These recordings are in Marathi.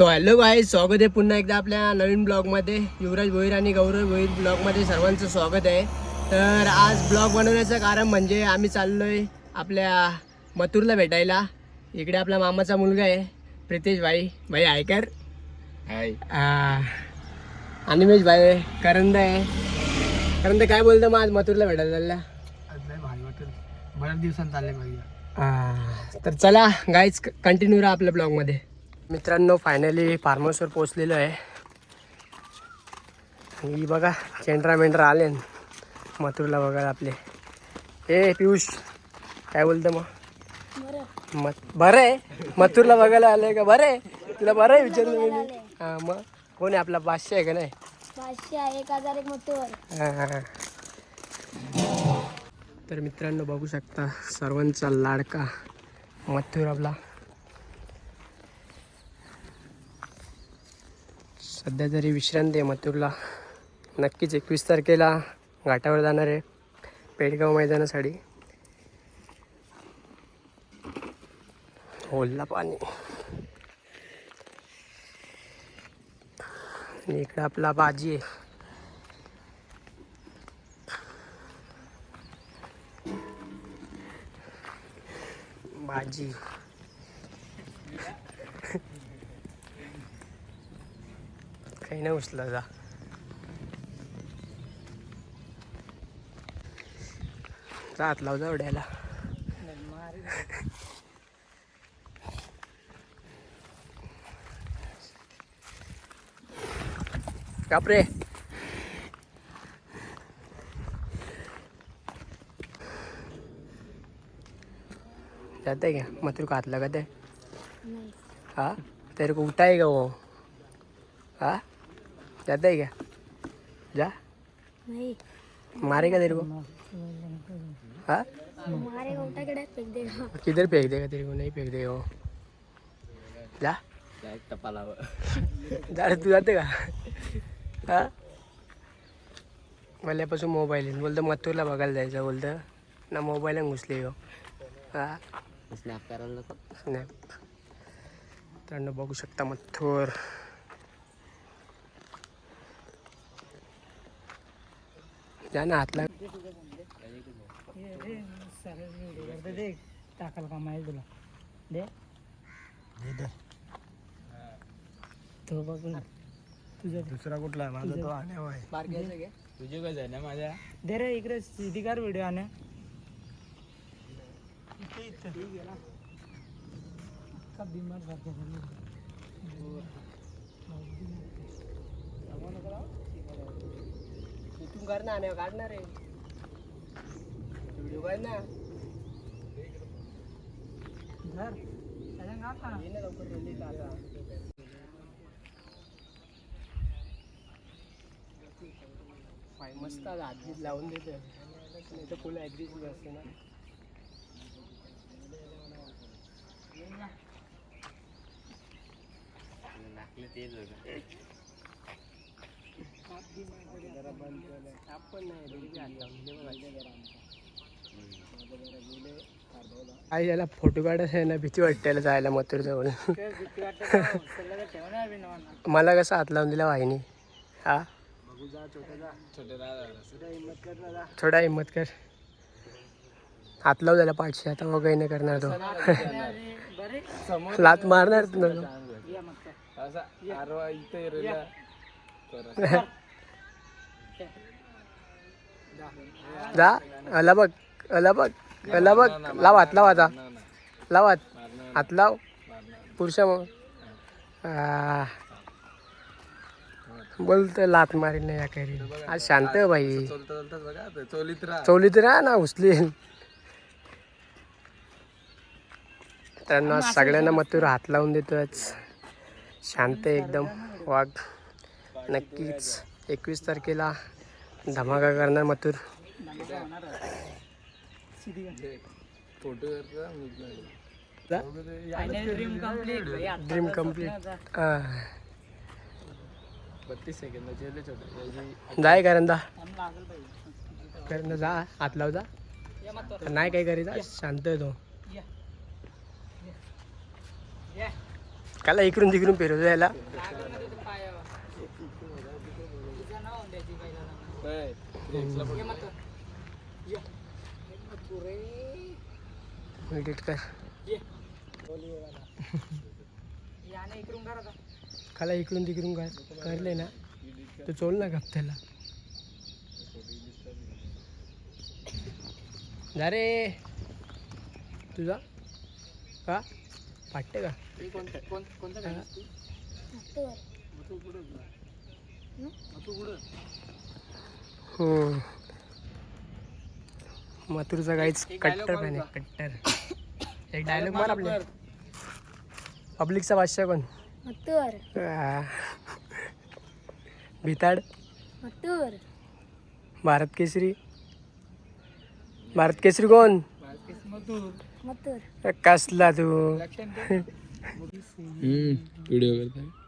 तो हॅलो गाय स्वागत आहे पुन्हा एकदा आपल्या नवीन ब्लॉगमध्ये युवराज भोईर आणि गौरव भोईर ब्लॉगमध्ये सर्वांचं स्वागत आहे. तर आज ब्लॉग बनवण्याचं कारण म्हणजे आम्ही चाललो आहे आपल्या मथुरला भेटायला. इकडे आपला मामाचा मुलगा आहे प्रितेश भाई भाई आयकर हाय अनिमेश भाई करंद. आहे करंद काय बोलतं मग आज मथुरला भेटायला चालला? बऱ्याच दिवसांत चालले आ, तर चला गाईच कंटिन्यू राहा आपल्या ब्लॉगमध्ये मित्रांनो फायनली फार्म हाऊसवर पोचलेलो आहे ही बघा चेंड्रा मेंढरा आले मथुरला बघा आपले. ए पियुष काय बोलतं मग? मत बरं आहे. मथुरला बघायला आलंय का? बरं आहे. तुला बरं आहे विचारलं मी. हां मग? कोण आहे आपला? पाचशे आहे का नाही? पाचशे एक हजार एक मोठीवर हा. तर मित्रांनो बघू शकता सर्वांचा लाडका मथुर आपला. सध्या तरी विश्रांती आहे मथुरला नक्कीच एकवीस तारखेला घाटावर जाणार आहे पेडगाव मैदानासाठी. ओलला पाणी. आणि इकडं आपला बाजी आहे. भाजी काही नाही उचला जा. जात लाव जा एवढ्याला. कापरे. जाते क्या मग तेरे को हाथ लगा दे नाही. हाँ? तेरे को उठाएगा वो. हाँ? जाता है क्या? जा। नाही। मारेगा तेरे को? हाँ? मारे उठा कडे फेक देगा। किधर फेंक देगा तेरे को? नहीं फेंक देगा वो। जा। टपाला जा रे तू जाते का? हा? मल्यापासून मोबाईल आहे. बोलतं मथुरला बघायला जायचं बोलतं. ना मोबाईल घुसले हो हा? स्नॅप करायला नको. स्नॅप मित्रांनो बघू शकता मथुर. जा ना हातला टाकाल का माहिती तुला दे तो बघ ना तुझं दुसरा कुठला आहे? माझा तो आण्याव आहे तुझे काय ना माझ्या दे रे इकडे सिधी कर व्हिडिओ आणे का बिमार सारखं झालं. तू कर ना आण्याव काढणार आहे. व्हिडिओ काढ ना. धर. ये ना लवकर release आता. पाय मस्त आता हातगीत लावून देते. नाही तर फुल ॲग्रेसिव्ह असते ना. लागले तेच बंद केलं आपण नाही लावून बघा. आई याला फोटो काढायला आहे ना भीती वाटते याला जायला मथुर जवळ. मला कसं हात लावून दिला वाहिनी? हा? छोटे हिंमत कर हात लावू त्याला पाठशी आता वगैरे नाही करणार तो. बरे? लात मारणार तू ना या मग काय. असा आरवा इथे रेला जा. अला बघ. अला बघ. अला बघ. लाव हात लाव आता. लाव हात हात लाव. पुरुषा मग. बोलतं लात मारील नाही या काही आज शांत आहे बाई. चलता राहा ना उचली त्यांना सगळ्यांना मथुर हात लावून देतोच शांत आहे एकदम. वाघ. नक्कीच. एकवीस तारखेला धमाका करणार मथुर. ड्रीम कंप्लीट बत्तीस सेकंदाचे जाय करंदा करंदा जा हात लाव जा. नाही काही करीत शांत आहे तो. काला इकडून तिकडून पेरू द्यायला लागलं ना तिथं पाय तुझं नाव द्यायची पहिला होय. ये. मत ये पुरे एडिट कर. ये. याने इकडून तिकडून काय करले ना तो चोल ना गप त्याला जा रे. तुझा? का? फाटते का? हे. कोणतं मथुरचा काहीच कट्टर फॅन आहे कट्टर. एक डायलॉग मार आपल्या पब्लिकचा बादशाह कोण? आ. भिताड. मत्तूर भारत केसरी. भारत केसरी कोण? कसला तू? Video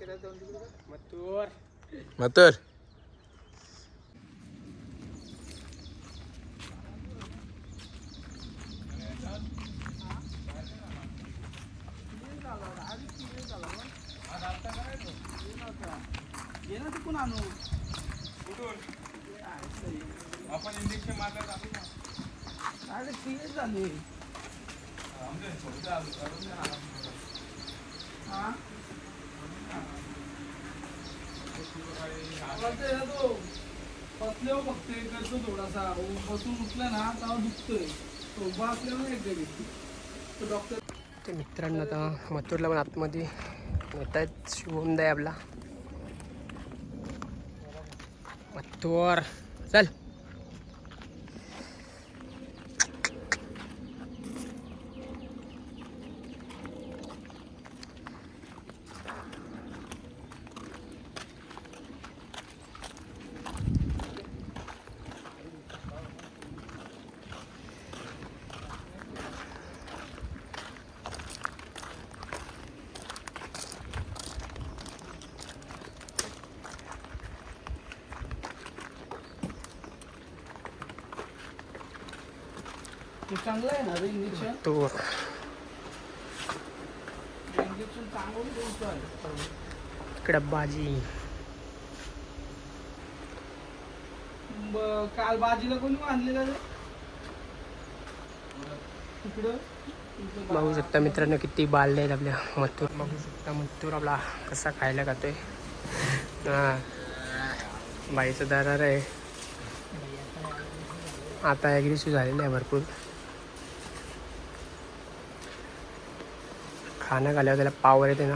करताय मथुर बसल्यावर फक्त हे करतो थोडासा. बसून उठला ना तेव्हा दुखतोय. तो उभा असल्यामुळे एक कधी तो डॉक्टर ते मित्रांनो आता मथुरला पण आतमध्ये येत आहेत. शिवम दाय आपला. मथुर. चल. चांगलं आहे ना रे इंजेक्शन मथुर इंजेक्शन चांगलं द्यायचं आहे इकडे बाजी. काल बाजीला कोणी बांधलेलं रे? तिकडं? तिकडं बघू शकता मित्रांनो किती बालले आहेत आपल्या मथुर. बघू शकता मथुर आपला कसा खायला खातोय. हा. बाईचा दरार आहे. आता ॲग्रेसिव्ह झालेलं आहे भरपूर. खाणं खाल्यावर त्याला पावर येते ना